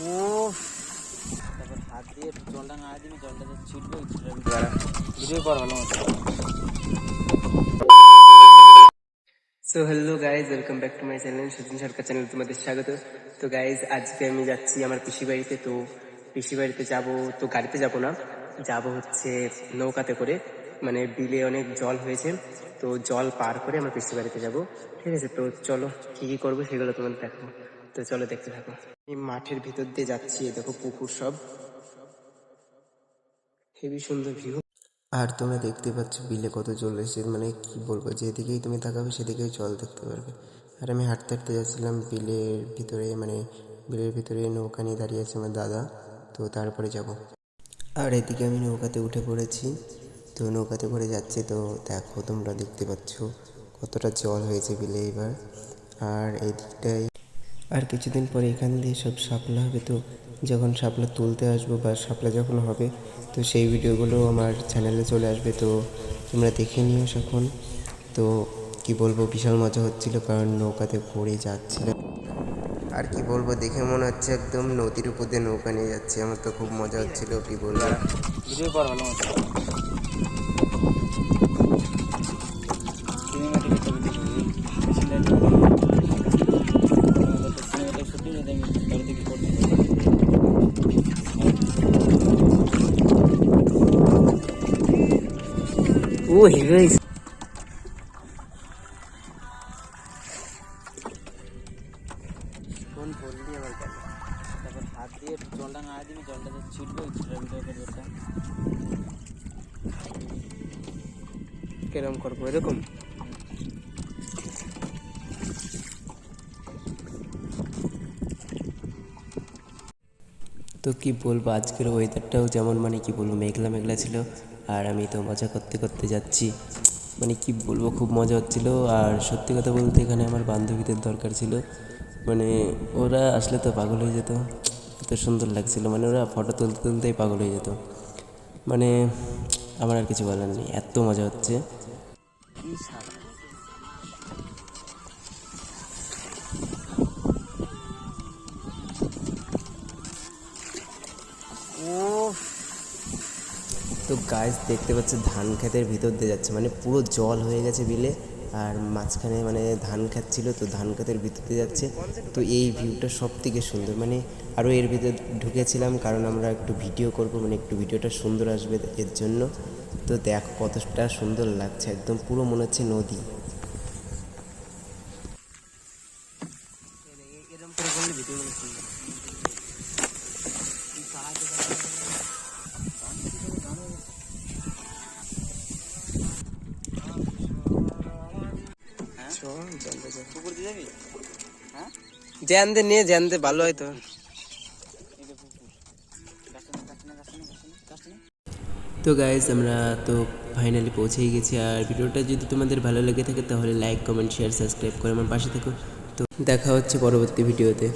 ও তারপর হাত দিয়ে জলটা না দিবি জলটা তো ছিটবে ওই ছিটার ভিতরে ভিডিও কর ভালো মতো। So hello guys welcome back to my channel Sachin Sarkar channel তোমাদের স্বাগত। তো গাইজ আজকে আমি যাচ্ছি আমার পিসি বাড়িতে তো পিসি বাড়িতে যাব তো গাড়িতে যাব না যাব হচ্ছে নৌকাতে করে। মানে বিলে অনেক জল হয়েছে তো জল পার করে আমার পিসি বাড়িতে যাব। ঠিক আছে তো চলো কি কি করব সেগুলো তোমাদের দেখো তো চলো দেখতে থাকো। এই মাঠের ভিতর দিয়ে যাচ্ছি দেখো পুকুর সব। হেবি সুন্দর ভিউ আর তোমরা দেখতে পাচ্ছ বিলে কত জল এসেছে মানে কি বলব, যেদিকেই তুমি তাকাবে সেদিকেই জল দেখতে পারবে। আর আমি হাঁটতে হাঁটতে যাচ্ছিলাম বিলের ভিতরে মানে বিলের ভিতরে নৌকা নিয়ে দাঁড়িয়ে আছে আমার দাদা, তো তারপরে যাব। আর এদিকে আমি নৌকাতে উঠে পড়েছি, তো নৌকাতে করে যাচ্ছি, তো দেখো তোমরা দেখতে পাচ্ছ কতটা জল হয়েছে বিলে এবার। আর এই আর কিছুদিন পরে এখান দিয়ে সব শাপলা হবে তো যখন শাপলা তুলতে আসব বা শাপলা যখন হবে, তো সেই ভিডিওগুলো আমার চ্যানেলে চলে আসবে। তো তোমরা দেখে নিও এখন তো কি বলব, বিশাল মজা হচ্ছিল কারণ নৌকাতে করে যাচ্ছিলাম আর কি বলব, দেখে মনে হচ্ছে একদম নদীর উপর দিয়ে নৌকা নিয়ে যাচ্ছে। আমার তো খুব মজা হচ্ছিল, কি বলব। ও হয়েছে কোন বললি আবার তারপর হাত দিয়ে জলটা না দিবি জলটা ছিটবে ওটা কিরম করব এরকম? তো কি বলব, আজকের ওয়েদারটাও যেমন মানে কি বলব, মেঘলা মেঘলা ছিল আর আমি তো মজা করতে করতে যাচ্ছি। মানে কি বলব, খুব মজা হচ্ছিল। আর সত্যি কথা বলতে এখানে আমার বান্ধবীদের দরকার ছিল। মানে ওরা আসলে তো পাগল হয়ে যেত। এত সুন্দর লাগছিল। মানে ওরা ফটো তুলতে তুলতেই পাগল হয়ে যেত। মানে আমার আর কিছু বলার নেই। এত মজা হচ্ছে। তো গাছ দেখতে পাচ্ছে ধান ক্ষেতের ভিতর দিয়ে যাচ্ছে। মানে পুরো জল হয়ে গেছে বিলে, আর মাঝখানে মানে ধান ক্ষেত ছিল, তো ধান ক্ষেতের ভিতর দিয়ে যাচ্ছে। তো এই ভিউটা সব থেকে সুন্দর। মানে আরও এর ভিতরে ঢুকেছিলাম কারণ আমরা একটু ভিডিও করব মানে একটু ভিডিওটা সুন্দর আসবে এর জন্য। তো দেখো কতটা সুন্দর লাগছে, একদম পুরো মনে হচ্ছে নদী গুলো সুন্দর চল, জানতে যাই। পুকুর দিয়ে যাবি হ্যাঁ জ্যানতে নিয়ে জ্যানতে ভালো হয় তো এই যে পুকুর গাছটা না গাছটা নে গাছটা না গাছটা না গাছটা না তো। গাইজ আমরা তো ফাইনালি পৌঁছেই গেছি আর ভিডিওটা যদি তোমাদের ভালো লেগে থাকে তাহলে লাইক কমেন্ট শেয়ার সাবস্ক্রাইব করে আমার পাশে থেকো। তো দেখা হচ্ছে পরবর্তী ভিডিওতে।